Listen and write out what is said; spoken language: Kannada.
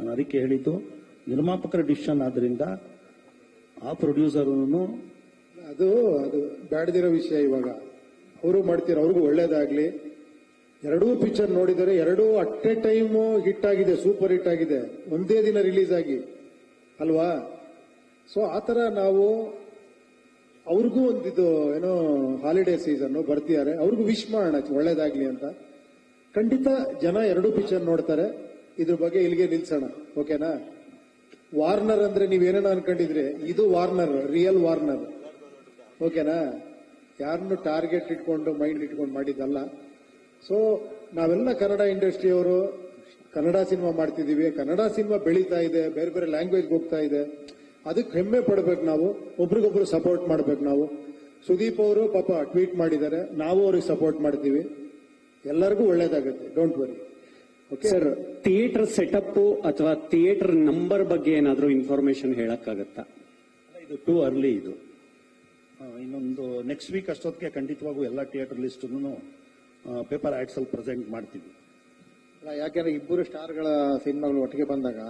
ನಾನು ಅದಕ್ಕೆ ಹೇಳಿದ್ದು, ನಿರ್ಮಾಪಕರ ಡಿಸಿಷನ್ ಆದ್ರಿಂದ ಆ ಪ್ರೊಡ್ಯೂಸರ್ನು ಅದು ಅದು ಬ್ಯಾಡದಿರೋ ವಿಷಯ ಇವಾಗ. ಅವರು ಮಾಡ್ತೀರ, ಅವ್ರಿಗೂ ಒಳ್ಳೇದಾಗ್ಲಿ. ಎರಡೂ ಪಿಕ್ಚರ್ ನೋಡಿದರೆ ಎರಡೂ ಅಟ್ ಎ ಟೈಮ್ ಹಿಟ್ ಆಗಿದೆ ಸೂಪರ್ ಹಿಟ್ ಆಗಿದೆ. ಒಂದೇ ದಿನ ರಿಲೀಸ್ ಆಗಿ. ಅಲ್ವಾ? ಸೊ ಆತರ ನಾವು ಅವ್ರಿಗೂ ಒಂದಿದು ಏನೋ ಹಾಲಿಡೇ ಸೀಸನ್ ಬರ್ತಿದ್ದಾರೆ. ಅವ್ರಿಗೂ ವಿಶ್ ಮಾಡೋಣ, ಒಳ್ಳೇದಾಗ್ಲಿ ಅಂತ. ಖಂಡಿತ ಜನ ಎರಡೂ ಪಿಕ್ಚರ್ ನೋಡ್ತಾರೆ. ಇದ್ರ ಬಗ್ಗೆ ಇಲ್ಲಿಗೆ ನಿಲ್ಸೋಣ, ಓಕೆನಾ? ವಾರ್ನರ್ ಅಂದ್ರೆ ನೀವೇನೇನೋ ಅನ್ಕೊಂಡಿದ್ರಿ, ಇದು ವಾರ್ನರ್ ರಿಯಲ್ ವಾರ್ನರ್ ಓಕೆನಾ? ಯಾರನ್ನು ಟಾರ್ಗೆಟ್ ಇಟ್ಕೊಂಡು ಮೈಂಡ್ ಇಟ್ಕೊಂಡು ಮಾಡಿದ್ದಲ್ಲ. ಸೊ ನಾವೆಲ್ಲ ಕನ್ನಡ ಇಂಡಸ್ಟ್ರಿಯವರು, ಕನ್ನಡ ಸಿನಿಮಾ ಮಾಡ್ತಿದೀವಿ ಕನ್ನಡ ಸಿನಿಮಾ ಬೆಳೀತಾ ಇದೆ, ಬೇರೆ ಬೇರೆ ಲ್ಯಾಂಗ್ವೇಜ್ ಹೋಗ್ತಾ ಇದೆ. ಅದಕ್ಕೆ ಹೆಮ್ಮೆ ಪಡ್ಬೇಕು ನಾವು, ಒಬ್ರಿಗೊಬ್ರು ಸಪೋರ್ಟ್ ಮಾಡ್ಬೇಕು ನಾವು. ಸುದೀಪ್ ಅವರು ಪಾಪ ಟ್ವೀಟ್ ಮಾಡಿದ್ದಾರೆ, ನಾವು ಅವ್ರಿಗೆ ಸಪೋರ್ಟ್ ಮಾಡ್ತೀವಿ. ಎಲ್ಲರಿಗೂ ಒಳ್ಳೇದಾಗುತ್ತೆ don't worry sir theatre setup ಅಥವಾ ಥಿಯೇಟರ್ ನಂಬರ್ ಬಗ್ಗೆ ಏನಾದರೂ ಇನ್ಫಾರ್ಮೇಶನ್ ಹೇಳಕ್ಕಾಗತ್ತಾ? ಇದು ಟೂ ಅರ್ಲಿ ಇದು. ಇನ್ನೊಂದು ನೆಕ್ಸ್ಟ್ ವೀಕ್ ಅಷ್ಟೊತ್ತಿಗೆ ಖಂಡಿತವಾಗೂ ಎಲ್ಲ ಥಿಯೇಟರ್ ಲಿಸ್ಟ್ ಪೇಪರ್ ಆಡ್ಸ್ ಅಲ್ಲಿ ಪ್ರೆಸೆಂಟ್ ಮಾಡ್ತೀವಿ. ಯಾಕೆಂದ್ರೆ ಇಬ್ಬರು ಸ್ಟಾರ್ಗಳ ಸಿನಿಮಾಗಳು ಒಟ್ಟಿಗೆ ಬಂದಾಗ